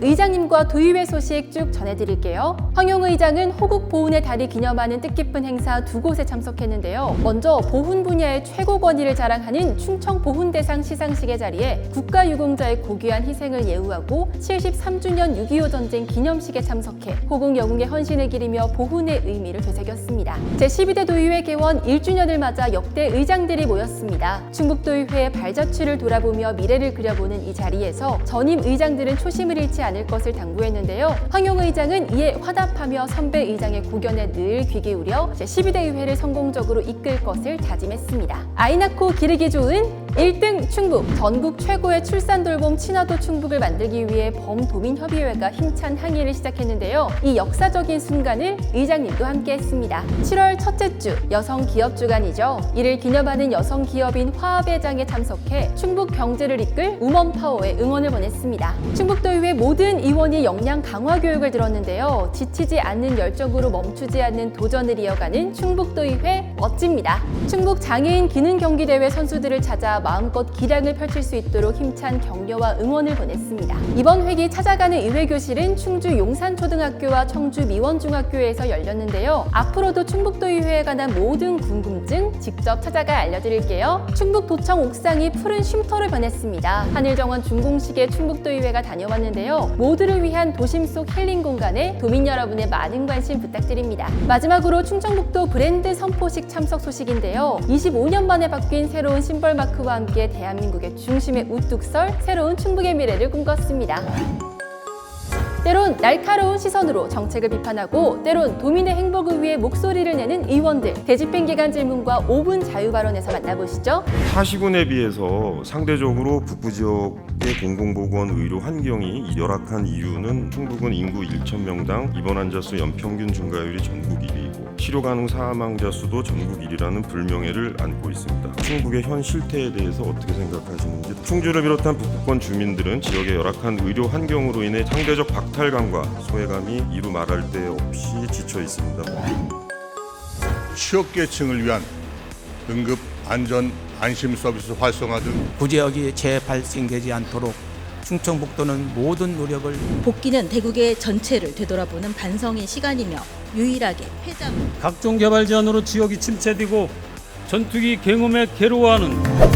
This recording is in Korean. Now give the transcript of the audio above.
의장님과 도의회 소식 쭉 전해드릴게요. 황용 의장은 호국 보훈의 달을 기념하는 뜻깊은 행사 두 곳에 참석했는데요. 먼저 보훈 분야의 최고 권위를 자랑하는 충청 보훈대상 시상식의 자리에 국가유공자의 고귀한 희생을 예우하고 73주년 6.25 전쟁 기념식에 참석해 호국 영웅의 헌신을 기리며 보훈의 의미를 되새겼습니다. 제12대 도의회 개원 1주년을 맞아 역대 의장들이 모였습니다. 충북도의회의 발자취를 돌아보며 미래를 그려보는 이 자리에서 전임 의장들은 초심을 잃지 않을 것을 당부했는데요. 황용 의장은 이에 화답하며 선배 의장의 고견에 늘 귀 기울여 제12대 의회를 성공적으로 이끌 것을 다짐했습니다. 아이 낳고 기르기 좋은 1등 충북 전국 최고의 출산 돌봄 친화도 충북을 만들기 위해 범도민협의회가 힘찬 항의를 시작했는데요. 이 역사적인 순간을 의장님도 함께 했습니다. 7월 첫째 주 여성 기업 주간이죠. 이를 기념하는 여성 기업인 화합회장에 참석해 충북 경제를 이끌 우먼 파워에 응원을 보냈습니다. 충북도의회 모든 의원이 역량 강화 교육을 들었는데요. 지치지 않는 열정으로 멈추지 않는 도전을 이어가는 충북도의회 멋집니다. 충북 장애인 기능 경기 대회 선수들을 찾아 마음껏 기량을 펼칠 수 있도록 힘찬 격려와 응원을 보냈습니다. 이번 회기 찾아가는 의회 교실은 충주 용산초등학교와 청주 미원중학교에서 열렸는데요. 앞으로도 충북도 의회에 관한 모든 궁금증 직접 찾아가 알려드릴게요. 충북도청 옥상이 푸른 쉼터를 변했습니다. 한일정원 준공식에 충북도 의회가 다녀왔는데요. 모두를 위한 도심 속 힐링 공간에 도민 여러분의 많은 관심 부탁드립니다. 마지막으로 충청북도 브랜드 선포식 참석 소식인데요. 25년 만에 바뀐 새로운 심벌 마크와 함께 대한민국의 중심에 우뚝 설 새로운 충북의 미래를 꿈꿨습니다. 때론 날카로운 시선으로 정책을 비판하고 때론 도민의 행복을 위해 목소리를 내는 의원들 대집행 기간 질문과 5분 자유 발언에서 만나보시죠. 타시군에 비해서 상대적으로 북부 지역 의 공공보건 의료 환경이 열악한 이유는 충북은 인구 1,000명당 입원 환자 수 연평균 증가율이 전국 1위이고 치료 가능 사망자 수도 전국 1위라는 불명예를 안고 있습니다. 충북의 현 실태에 대해서 어떻게 생각하시는지 충주를 비롯한 북부권 주민들은 지역의 열악한 의료 환경으로 인해 상대적 박탈감과 소외감이 이루 말할 데 없이 지쳐 있습니다. 취약계층을 위한 응급 안전 안심 서비스 활성화 등 구제역이 재발생되지 않도록 충청북도는 모든 노력을 복귀는 대국의 전체를 되돌아보는 반성의 시간이며 유일하게 회장 각종 개발 제한으로 지역이 침체되고 전투기 경험에 괴로워하는